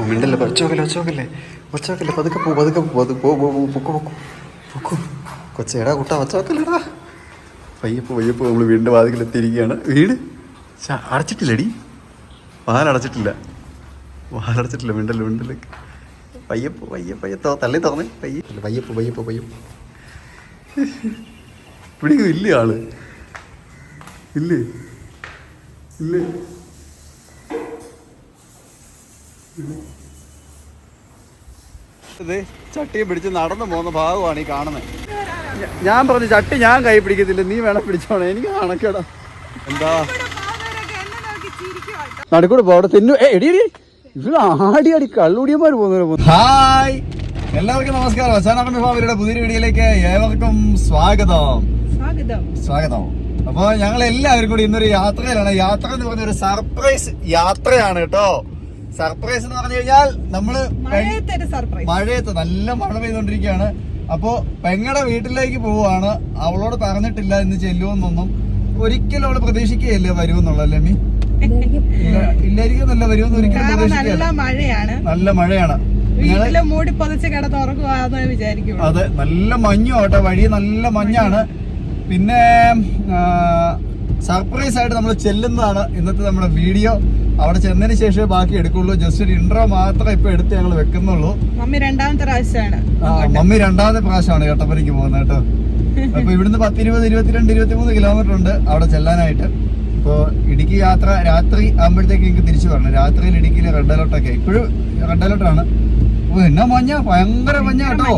ഓ മിണ്ടല്ലേ? ഒച്ചോക്കല്ലേ ഒച്ചോക്കല്ലേ ഒച്ചോക്കല്ലേ പതുക്കെ പോ പതുക്കെ പോ പോ പോ പൊക്കോ പൊക്കോ പൊക്കോ. കൊച്ചേടാ കുട്ടാ ഒച്ചോക്കല്ലേടാ പയ്യപ്പോ പയ്യപ്പോ നമ്മൾ വീടിന്റെ വാതിക്കലെത്തിയിരിക്കുകയാണ്. വീട്? അടച്ചിട്ടില്ലടി. വാലടച്ചിട്ടില്ല. വാലടച്ചിട്ടില്ല മിണ്ടല്ലേ മിണ്ടല്ലേ. പയ്യപ്പോ പയ്യ പയ്യത്തോ തള്ളി തുറന്നേ പയ്യ പയ്യപ്പോ പയ്യപ്പോ പയ്യപ്പോ. ഇവിടെ ഇല്ലേ ആൾ? ഇല്ലേ? ഇല്ലേ ഇത് ചട്ടിയെ പിടിച്ച് നടന്നു പോകുന്ന ഭാഗമാണ് ഈ കാണുന്നത്. ഞാൻ പറഞ്ഞു ചട്ടി ഞാൻ കൈ പിടിക്കത്തില്ല നീ വേണം പിടിച്ചോണേ. എനിക്ക് കണക്കേടാ. എന്താ? നടുക്കൂടെ പോ അവിടെ തിന്നു. ഏ, എടി എടി ഇവിടെ ആടി അടി കള്ളുടിയന്മാർ പോകുന്നവരെ ഹായ്. എല്ലാവർക്കും നമസ്കാരം. അസാനാണ് വിഭാവരുടെ പുതിയ വീഡിയോയിലേക്ക് ഏവർക്കും സ്വാഗതം. സ്വാഗതം. സ്വാഗതം. അപ്പൊ ഞങ്ങൾ എല്ലാവരും കൂടി ഇന്നൊരു യാത്രയിലാണ്. യാത്ര എന്ന് പറഞ്ഞ ഒരു സർപ്രൈസ് യാത്രയാണ് കേട്ടോ. സർപ്രൈസ് എന്ന് പറഞ്ഞു കഴിഞ്ഞാൽ നമ്മൾ മഴയത്തെ നല്ല മഴ പെയ്തോണ്ടിരിക്കുകയാണ് അപ്പോ പെങ്ങടെ വീട്ടിലേക്ക് പോവാണ് അവളോട് പറഞ്ഞിട്ടില്ല ഇന്ന് ചെല്ലുമെന്നൊന്നും ഒരിക്കലും അവൾ പ്രതീക്ഷിക്കുകയല്ലേ വരുമെന്നുള്ളല്ലേ മീ ഇല്ലായിരിക്കും നല്ല വരുമെന്ന് ഒരിക്കലും കാരണം നല്ല മഴയാണ്. മൂടി പൊതിച്ച് വിചാരിക്കും അതെ നല്ല മഞ്ഞു കേട്ടോ വഴി നല്ല മഞ്ഞാണ്. പിന്നെ സർപ്രൈസ് ആയിട്ട് നമ്മൾ ചെല്ലുന്നതാണ് ഇന്നത്തെ നമ്മുടെ വീഡിയോ അവിടെ ചെന്നതിന് ശേഷമേ ബാക്കി എടുക്കുള്ളൂ. ജസ്റ്റ് ഒരു ഇൻട്രോ മാത്രമേ ഇപ്പൊ എടുത്ത് ഞങ്ങൾ വെക്കുന്നുള്ളൂ. മമ്മി രണ്ടാമത്തെ പ്രാവശ്യമാണ്. മമ്മി രണ്ടാമത്തെ പ്രാവശ്യമാണ് കട്ടപ്പനയ്ക്ക് പോകുന്നത് കേട്ടോ. അപ്പൊ ഇവിടുന്ന് പത്തിരുപത് ഇരുപത്തിരണ്ട് ഇരുപത്തിമൂന്ന് കിലോമീറ്റർ ഉണ്ട് അവിടെ ചെല്ലാനായിട്ട്. ഇപ്പോ ഇടുക്കി യാത്ര രാത്രി ആകുമ്പോഴത്തേക്ക് എനിക്ക് തിരിച്ചു വരണം. രാത്രിയിൽ ഇടുക്കിയിലെ റെഡ് അലർട്ടൊക്കെ ഇപ്പോഴും റെഡ് അലർട്ടാണ് ഓ എന്നാ മഞ്ഞ? ഭയങ്കര മഞ്ഞ കേട്ടോ.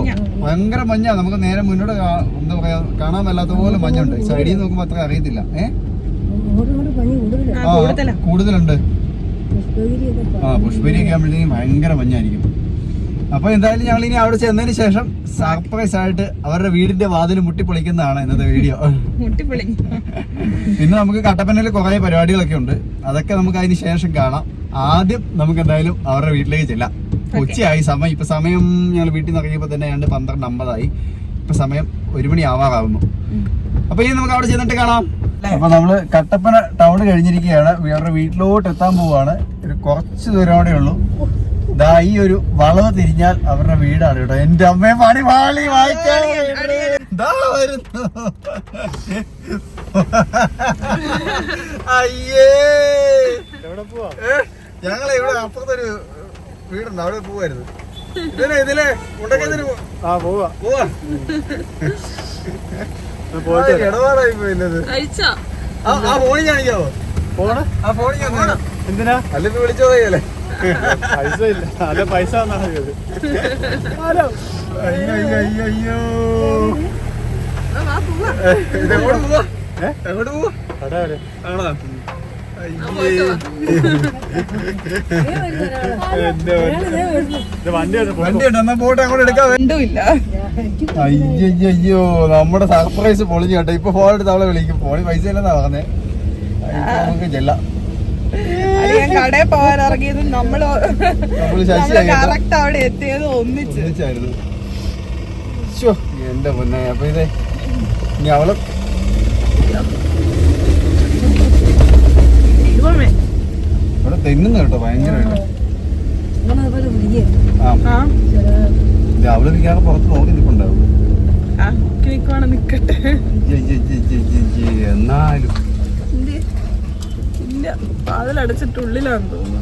ഭയങ്കര മഞ്ഞ. നമുക്ക് നേരെ മുന്നോട്ട് എന്താ പറയാ കാണാൻ മേലാത്ത പോലെ മഞ്ഞുണ്ട് സൈഡിൽ നോക്കുമ്പോ അത്ര അറിയത്തില്ല. ഏ? ആ, ആ, കൂടുതലാ. കൂടുതലുണ്ട്. ആ പുഷ്പരിയൊക്കെ ആകുമ്പോഴത്തേക്കും ഭയങ്കര മഞ്ഞായിരിക്കും അപ്പൊ എന്തായാലും ഞങ്ങൾ ഇനി അവിടെ ചെന്നതിന് ശേഷം സർപ്രൈസ് ആയിട്ട് അവരുടെ വീടിന്റെ വാതിൽ മുട്ടിപ്പൊളിക്കുന്നതാണ് ഇന്നത്തെ വീഡിയോ. പിന്നെ നമുക്ക് കട്ടപ്പനയിൽ കുറെ പരിപാടികളൊക്കെ ഉണ്ട്. അതൊക്കെ നമുക്ക് അതിന് ശേഷം കാണാം. ആദ്യം നമുക്ക് എന്തായാലും അവരുടെ വീട്ടിലേക്ക് ചെല്ലാം. ഉച്ചയായി. സമയം ഇപ്പൊ സമയം ഞങ്ങൾ വീട്ടിൽ നിന്ന് ഇറങ്ങിയപ്പോ തന്നെ ഏതാണ്ട് പന്ത്രണ്ട് അമ്പതായി. ഇപ്പൊ സമയം ഒരു മണി ആവാറാവുന്നു. അപ്പൊ ഇനി നമുക്ക് അവിടെ ചെന്നിട്ട് കാണാം. അപ്പൊ നമ്മൾ കട്ടപ്പന ടൗൺ കഴിഞ്ഞിരിക്കുകയാണ്. അവരുടെ വീട്ടിലോട്ട് എത്താൻ പോവാണ്. ഒരു കുറച്ച് ദൂരം ഉള്ളൂ. ദാ ഈ ഒരു വളവ് തിരിഞ്ഞാൽ അവരുടെ വീടാണ് കേട്ടോ. എന്റെ അമ്മയെ പണി പാളി വായിക്കാൻ ദാ വരുന്നു. അയ്യേ. ഞങ്ങൾ പോവാ? ഞങ്ങളെ ഇവിടെ അപ്പുറത്തൊരു വീടുണ്ട്. അവിടെ പോവായിരുന്നു. ഇതിലെ ഇതിലെ ആ പോവാ. പോവാ. എന്തിനാ? അല്ല വിളിച്ചോ പൈസ ഇല്ല അല്ല പൈസ അയ്യോ അയ്യോ അയ്യോ അയ്യോ. ഇതെങ്ങോട്ട് പോവാ? എങ്ങോട്ട് പോവാ? ആണോ? അയ്യേ നമ്മുടെ സർപ്രൈസ് പൊളിഞ്ഞു കേട്ടോ. ഇപ്പൊ ഫോൺ എടുത്ത് അവളെ വിളിക്കും. ഫോണിൽ പൈസ ഇല്ലെന്നാ പറഞ്ഞേ. നമുക്ക് ചെല്ലാം. കടയിൽ പോകാൻ ഇറങ്ങിയതും നമ്മൾ കറക്റ്റ് അവിടെ എത്തിയത് ഒന്നിച്ചായിരുന്നു. എന്റെ പൊന്നെ. അപ്പൊ ഇതേ ഇനി അവൾ ഇവിടെ തെങ്ങുന്ന കേട്ടോ ഭയങ്കരമായിട്ട്. അവൾ നിൽക്കാതെ പുറത്ത് നോക്കി നിൽപ്പുണ്ടാവും നിക്കട്ടെ. എന്നാലും? ഇല്ല? വാതിലടച്ചിട്ട് ഉള്ളിലാന്ന് തോന്നുന്നു.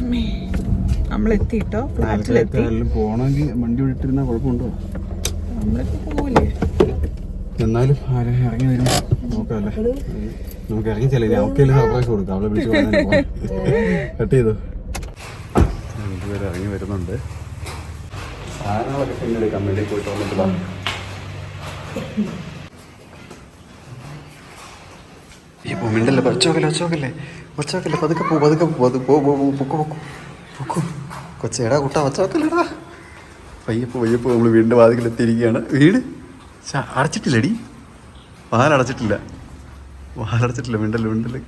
അമ്മേ നമ്മളെത്തിട്ടോ ഫ്ലാറ്റിലെത്തി. പോണെങ്കിൽ വണ്ടി വിട്ടിരുന്ന കുഴപ്പമുണ്ടോ? നമ്മളിപ്പോ പോവില്ലേ എന്നാലും ആരെ ഇറങ്ങി വരും നോക്കാല്ലേ? നമുക്ക് ഇറങ്ങി ചെല്ലില്ല അവക്കേൽ സർപ്രൈസ് കൊടുക്കാം. അവളെ വിളിച്ചു കട്ട് ചെയ്തു. രണ്ടുപേരും ഇറങ്ങി വരുന്നുണ്ട്. സാധനങ്ങളൊക്കെ പിന്നെ എടുക്കാം വേണ്ടി പോയിട്ട് വന്നിട്ട് വാ. ഈ മിണ്ടല്ലേ? ഒച്ചോക്കല്ലേ ഒച്ചോക്കല്ലേ ഒച്ചോക്കല്ലേ പതുക്കെ പോ പതുക്കെ പോ അത് പോ പോ പൊക്കോ പൊക്കോ പൊക്കോ കൊച്ചേടാ കുട്ടാ ഒച്ചോക്കല്ലേടാ പയ്യപ്പോ പയ്യപ്പോ നമ്മൾ വീടിന്റെ വാതിക്കൽ എത്തിയിരിക്കുകയാണ് വീട്? അടച്ചിട്ടില്ലടി. വാലടച്ചിട്ടില്ല. വാലടച്ചിട്ടില്ല മിണ്ടല്ലേ മിണ്ടല്ലേ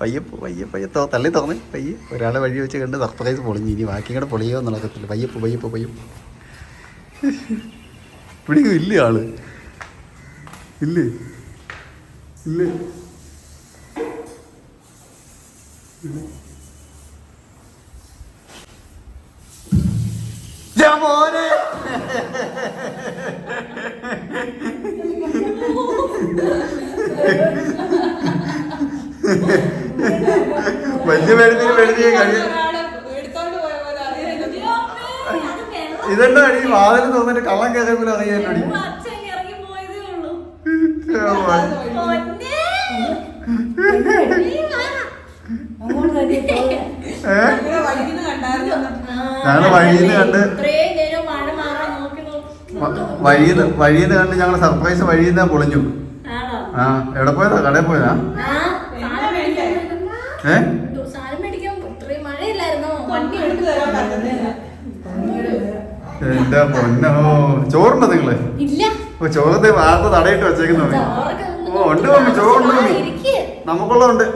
പയ്യെ പയ്യെ പയ്യത്തോ തള്ളി തുറന്ന്. പയ്യെ. ഒരാളെ വഴി വെച്ച് കണ്ട് സർപ്രൈസ് പൊളിഞ്ഞു. ഇനി ബാക്കി കൂടെ പൊളിയോ നടക്കത്തില്ല പയ്യപ്പ് പയ്യപ്പ് പയ്യും പിടിക്കും ഇല്ലേ ആൾ? ഇല്ലേ? ഇല്ലേ? വലിയ മേടിച്ച് മേടിച്ച് കഴിയും ഇതെന്താ അടി വാതിൽ തോന്നിട്ട് കള്ളം കയറിയപ്പോൾ അറിയാനോടി ഞങ്ങൾ വഴിയിൽ കണ്ട് വഴിയിൽ വഴിയിൽ കണ്ട് ഞങ്ങൾ സർപ്രൈസ് വഴിയിൽ നിന്നാ പൊളിഞ്ഞു. ആ എവിടെ പോയതാ? കടയിൽ പോയതാ? ഏ? എന്റെ പൊന്നോ ചോറുണ്ടോ നിങ്ങൾ? ഇല്ല. ഓ ചോറത്തെ വാർത്ത തടയിട്ട് വെച്ചേക്കുന്നു. ഓ ഉണ്ട് മമ്മി ചോറുണ്ട് മമ്മി. നമുക്കുള്ളതുണ്ട്.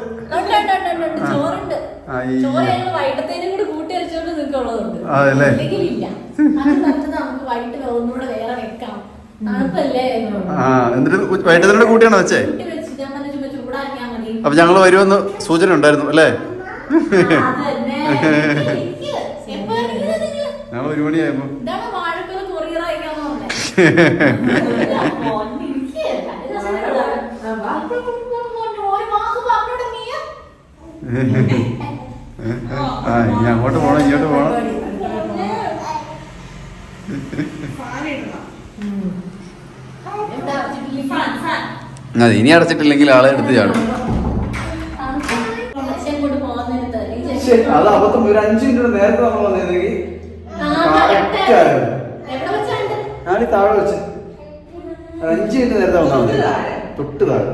അതല്ലേ? ആ എന്നിട്ട് വൈകിട്ടത്തിനോട് കൂട്ടിയാണോ വെച്ചേ? അപ്പൊ ഞങ്ങൾ വരുമെന്ന് സൂചന ഉണ്ടായിരുന്നു അല്ലേ? ഞങ്ങൾ ഒരു മണിയായപ്പോ? ആ ഇനി അങ്ങോട്ട് പോണം ഇങ്ങോട്ട് പോണം. അതെ ഇനി അടച്ചിട്ടില്ലെങ്കിൽ ആളെ എടുത്ത് ചാടും. അത് അബദ്ധം. ഒരു അഞ്ചു മിനിറ്റ് നേരത്തെ നമ്മൾ വന്നിരുന്നെങ്കിൽ? ഞാനീ താഴെ വെച്ച്. അഞ്ചു മിനിറ്റ് നേരത്തെ വന്നാൽ മതി. തൊട്ട് താഴെ.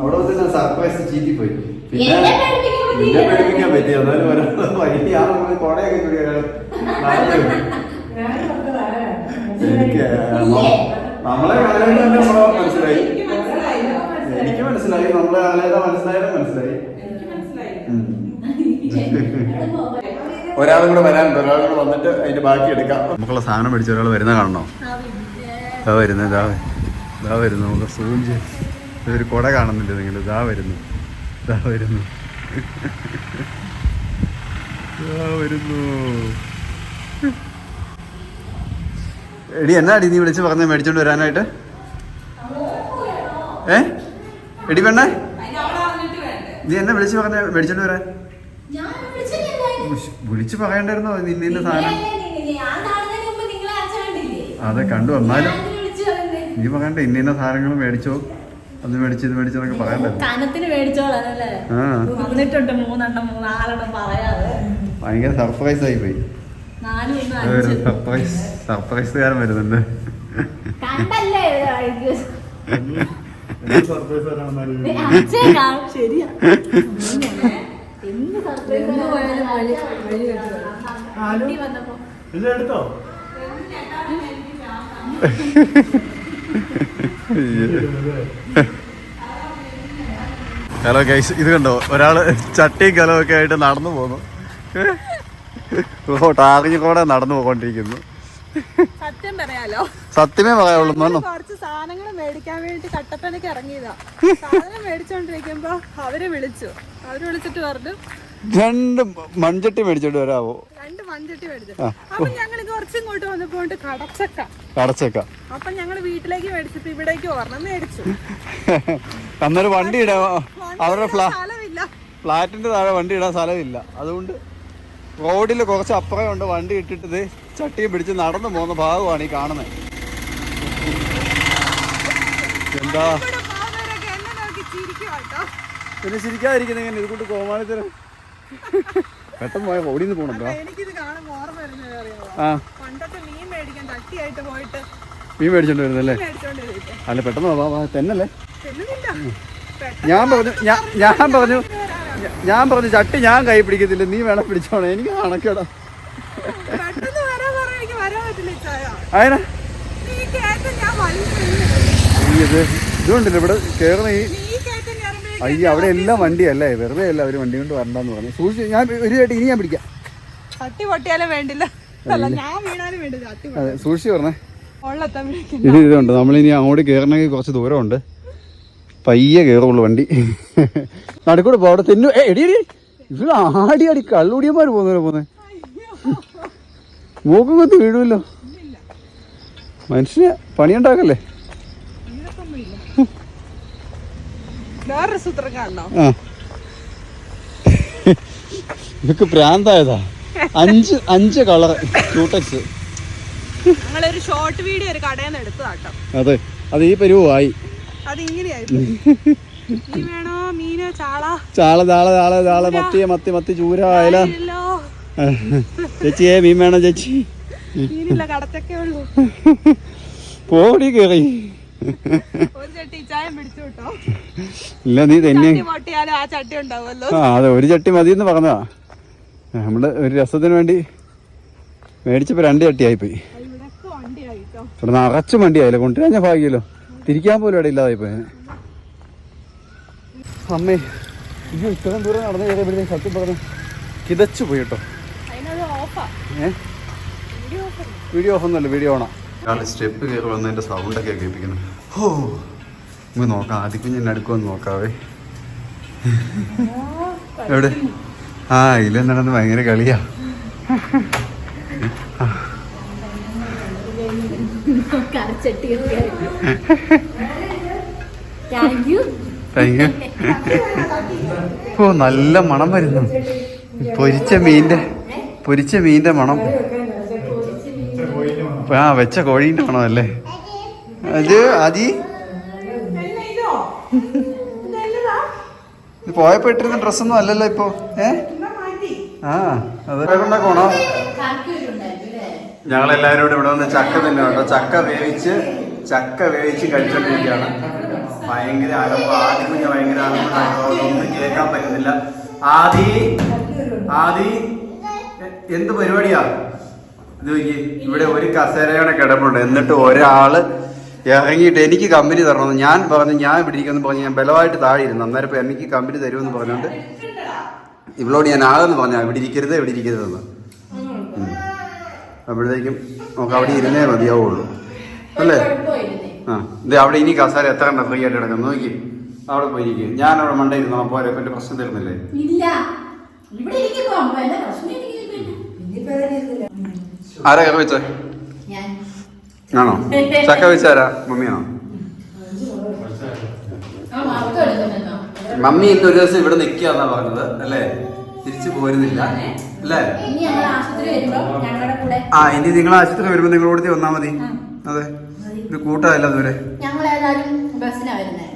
അവിടെ വന്നിട്ട് സർപ്രൈസ് ചീറ്റി പോയി പിന്നെ പിന്നെ പേടിപ്പിക്കാൻ പറ്റി. എന്നാലും ഒരാൾ വൈകി ആ നമ്മൾ കൊടയൊക്കെ കൂടി ഒരാൾ. എനിക്ക്? നമ്മളെ കാലഘട്ടം തന്നെ നമ്മളെ മനസ്സിലായി. എനിക്ക് മനസ്സിലായി. നമ്മളെ കാലഘട്ടം മനസ്സിലായാലും മനസ്സിലായി? ഒരാളും കൂടെ വരാനുണ്ട് ഒരാളും കൂടെ വന്നിട്ട് അതിന്റെ ബാക്കി എടുക്കാം. നമുക്കുള്ള സാധനം മേടിച്ച ഒരാൾ വരുന്ന കാണണോ. ഇതാ വരുന്നു ഇതാ ഇതാ വരുന്നു. നമുക്ക് സൂഞ്ച് ഇതൊരു കുട കാണുന്നില്ല നിങ്ങൾ. ഇതാ വരുന്നു. ഇതാ വരുന്നു. ഇതാ വരുന്നു. എടി എന്നാ അടി നീ വിളിച്ച് പറഞ്ഞ മേടിച്ചോണ്ട് വരാനായിട്ട്? ഏ? എടി പെണ്ണേ. നീ എന്നെ വിളിച്ച് പറഞ്ഞ മേടിച്ചോണ്ട് വരാൻ. വിളിച്ച് പറയണ്ടായിരുന്നോ നിന്നെ സാധനം? അതെ കണ്ടു. വന്നാലും നീ പറയണ്ട ഇന്ന ഇന്ന സാധനങ്ങൾ മേടിച്ചോ. അത് മേടിച്ച് ഇത് മേടിച്ചെന്നൊക്കെ പറയണ്ടായിരുന്നു ഭയങ്കര സർപ്രൈസ് ആയി പോയി. നാലും ഒന്ന് അഞ്ച്. സർപ്രൈസ് സർപ്രൈസുകാരൻ വരുന്നുണ്ട്. കണ്ടല്ലേ ഇത്? സർപ്രൈസ് ഇല്ല എടുത്തോ? ഹലോ ഗൈസ് ഇത് കണ്ടോ? ഒരാൾ ചട്ടിയും കലവും ഒക്കെ ആയിട്ട് നടന്നു പോന്നു. ഓ കൂടെ നടന്നു പോകൊണ്ടിരിക്കുന്നു സത്യം പറയാലോ. സത്യമേ പറയാവുള്ളൂ കുറച്ച് സാധനങ്ങൾ മേടിക്കാൻ വേണ്ടി കട്ടപ്പനക്ക് ഇറങ്ങിയതാ. സാധനം മേടിച്ചോണ്ടിരിക്കുമ്പോ അവർ വിളിച്ചു. അവർ വിളിച്ചിട്ട് പറഞ്ഞു രണ്ട് മൺചട്ടി മേടിച്ചോണ്ട് വരാവോ? രണ്ട് മൺചട്ടി മേടിച്ചു. അപ്പൊ ഞങ്ങൾ കുറച്ച് ഇങ്ങോട്ട് വന്നപ്പോ കടച്ചക്ക. കടച്ചക്ക. അപ്പൊ ഞങ്ങൾ വീട്ടിലേക്ക് മേടിച്ചപ്പോ ഇവിടേക്ക് ഒരെണ്ണം മേടിച്ചു. അന്നൊരു വണ്ടി ഇടാ അവരുടെ ഫ്ലാ ഫ്ലാറ്റിന്റെ താഴെ വണ്ടി ഇടാൻ സ്ഥലമില്ല. അതുകൊണ്ട് റോഡിൽ കുറച്ച് അപ്പുറം ഉണ്ട് വണ്ടി ഇട്ടിട്ടത് ഇത് ചട്ടിയും പിടിച്ച് നടന്നു പോകുന്ന ഭാഗമാണ് ഈ കാണുന്നത്. എന്താ? പിന്നെ ചിരിക്കാതിരിക്കുന്ന ഇങ്ങനെ ഇതുകൊണ്ട് കോമാളിത്തരം. പെട്ടെന്ന് പോയ റോഡിൽ നിന്ന് അറിയാമോ ആ. മീൻ മേടിച്ചോണ്ട് വരുന്നല്ലേ അല്ല പെട്ടെന്ന് തന്നല്ലേ? ഞാൻ പറഞ്ഞു ഞാൻ പറഞ്ഞു ഞാൻ പറഞ്ഞു ചട്ടി ഞാൻ കൈ പിടിക്കത്തില്ല നീ വേണം പിടിച്ചോണേ. എനിക്ക് കണക്കേടാ. ഇത് ഇതുണ്ടല്ലോ ഇവിടെ കയറുന്ന ഈ അയ്യ അവിടെ എല്ലാം വണ്ടിയല്ലേ? വെറുതെ അല്ല ഒരു വണ്ടി കൊണ്ട് വരണ്ടെന്ന് പറഞ്ഞു സൂക്ഷിച്ച് ഞാൻ ഒരു ചേട്ടി ഇനി ഞാൻ പിടിക്കാം. ചട്ടി പൊട്ടിയാലും വേണ്ടില്ല. അതെ സൂക്ഷിച്ച് പറഞ്ഞേ. ഇതുണ്ട്. നമ്മളിനി അങ്ങോട്ട് കയറണമെങ്കിൽ കുറച്ച് ദൂരമുണ്ട്. പയ്യെ കയറുള്ളൂ വണ്ടി. നടുക്കൂടെ പോ അവിടെ തെന്നു. ഏ എടി എടി ഇത് ആടി ആടി. കള്ളുടിയന്മാർ പോകുന്നവരെ പോകുന്നത് മൂക്കും കൊത്തി വീഴുമല്ലോ. മനുഷ്യന് പണിയുണ്ടാക്കല്ലേ? ഇതൊക്കെ പ്രാന്തായതാ. അഞ്ച് അഞ്ച് കളർ ക്യൂട്ടക്സ് ഞങ്ങളൊരു ഷോർട്ട് വീഡിയോ ഒരു കടയിൽ നിന്ന് എടുത്തതാട്ടോ. അതെ. അത് ഈ പരുവായി. ചാള? ചാള ചാള ചാള ചാള മത്തി മത്തി ചൂര അയല. ചേച്ചിയെ മീൻ വേണം ചേച്ചി? പോടി കേറി. ഇല്ല നീ തന്നെ. ആ അതെ ഒരു ചട്ടി മതി എന്ന് പറഞ്ഞതാ. നമ്മൾ ഒരു രസത്തിന് വേണ്ടി മേടിച്ചപ്പോ രണ്ട് ചട്ടിയായി പോയി ഇവിടെ നിറച്ചും വണ്ടിയായില്ല? കൊണ്ടുവരാൻ ഞാൻ ഭാഗ്യമല്ലോ തിരിക്കാൻ പോലും ഇവിടെ ഇല്ലാതായിപ്പോ അമ്മേ ഇത് ഇത്രയും ദൂരം നടന്നു കയറിയപ്പോഴത്തേക്കും സത്യം പറഞ്ഞു കിതച്ചു പോയി കേട്ടോ. വീഡിയോ ഓഫ് ഒന്നുമല്ല വീഡിയോ ഓണാ. സ്റ്റെപ്പ് കയറി വന്നതിന്റെ സൗണ്ടൊക്കെ കേൾപ്പിക്കുന്നു. ഓ നമുക്ക് നോക്കാം ആദ്യം കുഞ്ഞിനെ അടുക്കുമെന്ന് നോക്കാവേ. എവിടെ? ആ ഇല്ല നടന്ന് ഭയങ്കര കളിയാ. നല്ല മണം വരുന്നു. പൊരിച്ച മീന്റെ പൊരിച്ച മീന്റെ മണം. ആ വെച്ച കോഴീന്റെ മണം അല്ലേ അത് അതി പോയപ്പോ ഇട്ടിരുന്ന ഡ്രസ്സൊന്നും അല്ലല്ലോ ഇപ്പൊ. ഏ? ആ അത് കൊണ്ടാക്കണോ ഞങ്ങളെല്ലാവരും കൂടെ ഇവിടെ വന്ന് ചക്ക തന്നെ കേട്ടോ. ചക്ക വേവിച്ച് ചക്ക വേവിച്ച് കഴിച്ചോണ്ടിരിക്കുകയാണ്. ഭയങ്കര ആരംഭം. ആദ്യം കുഞ്ഞ് ഭയങ്കര ആരംഭം. കേൾക്കാൻ പറ്റുന്നില്ല. ആദി ആദി എന്ത് പരിപാടിയാ? ഇത് ഇവിടെ ഒരു കസേരയുടെ കിടപ്പുണ്ട്. എന്നിട്ട് ഒരാൾ ഇറങ്ങിയിട്ട് എനിക്ക് കമ്പനി തരണമെന്ന് ഞാൻ പറഞ്ഞു ഞാൻ ഇവിടെ ഇരിക്കുമെന്ന് പറഞ്ഞു ഞാൻ ബലമായിട്ട് താഴെ ഇരുന്നു. അന്നേരം ഇപ്പൊ എനിക്ക് കമ്പനി തരുമെന്ന് പറഞ്ഞുകൊണ്ട് ഇവളോട് ഞാൻ ആകെന്ന് പറഞ്ഞു ഇവിടെ ഇരിക്കരുത് ഇവിടെ ഇരിക്കരുതെന്ന്. അപ്പോഴത്തേക്കും നമുക്ക് അവിടെ ഇരുന്നേ മതിയാവുള്ളൂ. അല്ലേ? ആ ഇത് അവിടെ ഇനി കസാര എത്ര കണ്ട ഫ്രീ ആയിട്ട് കിടക്കുന്നു? നോക്കി. അവിടെ പോയിരിക്കും ഞാൻ അവിടെ മണ്ട ഇരുന്നോ പോരെ പ്രശ്നം തരുന്നില്ലേ. ആരാ കറി വെച്ച? ആണോ? ചക്ക വെച്ചാരാ മമ്മിയാണോ? മമ്മി ഇന്ന് ഒരു ദിവസം ഇവിടെ നിൽക്കുക എന്നാ പറഞ്ഞത് അല്ലേ? തിരിച്ചു പോരുന്നില്ല. അല്ലേ വരുമ്പോ ആ ഇനി നിങ്ങൾ ആശുപത്രി വരുമ്പോൾ നിങ്ങളോട് വന്നാ മതി. അതെ. ഇത് കൂട്ടമല്ല ദൂരെ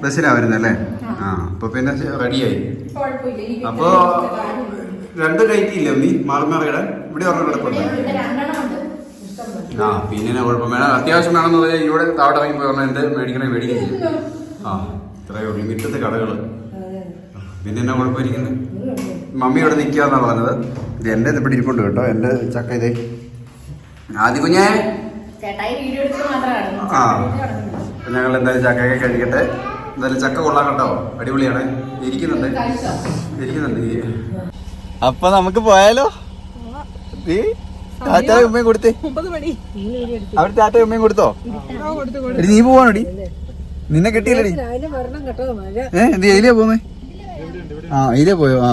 ബസ്സിനാ വരുന്നത് അല്ലേ ആ. അപ്പൊ പിന്നെ റെഡിയായി അപ്പോ രണ്ട് ഡേറ്റ് ഇല്ല നീ മാളമേറയുടെ ഇവിടെ ഒരെണ്ണം കിടപ്പുണ്ട്. ഉണ്ട്. ആ പിന്നെ കുഴപ്പം? വേണം അത്യാവശ്യം വേണമെന്ന് പറഞ്ഞാൽ ഇവിടെ ഇറങ്ങി പോയി പറഞ്ഞാൽ എന്ത് മേടിക്കണേ ചെയ്യും ആ ഇത്രയേ മിറ്റത്തെ കടകൾ. പിന്നെ എന്നാ കുഴപ്പമായിരിക്കുന്നത് മമ്മി ഇവിടെ നിൽക്കുകയെന്നാണ് പറഞ്ഞത്. ഇത് എന്റെ ഇവിടെ ഇരിപ്പുണ്ട് കേട്ടോ. എന്റെ ചക്ക ഇതേ. ആദ്യ കുഞ്ഞേ. ആ. ഞങ്ങൾ എന്തായാലും ചക്കയൊക്കെ കഴിക്കട്ടെ. എന്തായാലും ചക്ക കൊള്ളാൻ കേട്ടോ. അടിപൊളിയാണ്. ഇരിക്കുന്നുണ്ട്. ഇരിക്കുന്നുണ്ട്. അപ്പൊ നമുക്ക് പോയാലോ? നീ ടാറ്റ ഉമ്മയും കൊടുത്തേ. അവിടെ ടാറ്റ ഉമ്മയും കൊടുത്തോ? എടി നീ പോവാണോടി? നിന്നെ കിട്ടിയില്ലടി. ഏഹ് എന്ത് എയിലേ പോന്നേ ആ ഇതിലെ പോയോ? ആ.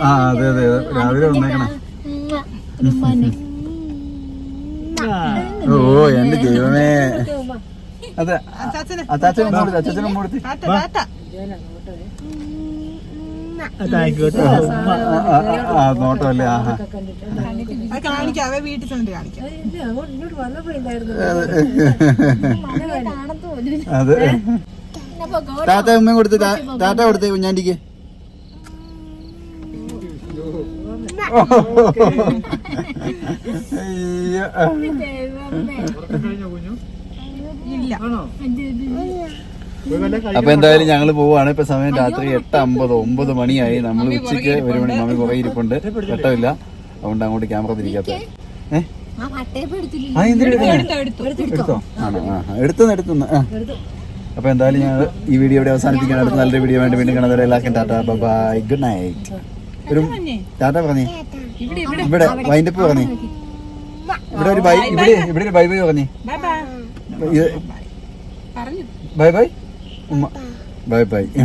ആ അതെ അതെ രാവിലെ വന്നേക്കണേ. ഓ എന്റെ ദൈവമേ. അതെ. അച്ചാച്ചനും. കൊടുത്ത് അച്ചാച്ചൻ ഉമ്മ കൊടുത്ത് നോട്ടമല്ലേ? ആഹാ വീട്ടിൽ ചെന്നിട്ട് കാണിക്കാം. അതെ. ടാറ്റ ഉമ്മയും കൊടുത്ത് താത്ത കൊടുത്ത് കുഞ്ഞാണ്ടിക്ക്. അപ്പൊ എന്തായാലും ഞങ്ങൾ പോവാണ്. ഇപ്പൊ സമയം രാത്രി എട്ട് അമ്പത് ഒമ്പത് മണിയായി. നമ്മൾ ഉച്ചയ്ക്ക് ഒരു മണി മമ്മി കുറെ ഇരിപ്പുണ്ട്. വെട്ടമില്ല. അതുകൊണ്ട് അങ്ങോട്ട് ക്യാമറ തിരിക്കാത്ത ഏഹ് എടുത്തു? എടുത്തോ ആണോ? എടുത്തു എടുത്തുന്ന് ആ. അപ്പൊ എന്തായാലും ഞാൻ ഈ വീഡിയോ ഇവിടെ അവസാനിപ്പിക്കാൻ അടുത്ത നല്ലൊരു വീഡിയോ വേണ്ടി വീണ്ടും കാണാതെ എല്ലാവർക്കും ടാറ്റ ബൈ ഗുഡ് നൈറ്റ് ഒരു ടാറ്റ പറഞ്ഞേ? ഇവിടെ വൈൻഡപ്പ് പറഞ്ഞേ? ഇവിടെ ഒരു ബൈ ഇവിടെ ഇവിടെ ഒരു ബൈ ബൈ പറഞ്ഞേ? ബൈ ബൈ പറഞ്ഞു. ബൈ ബൈ ഉമ്മ ബൈ ബൈ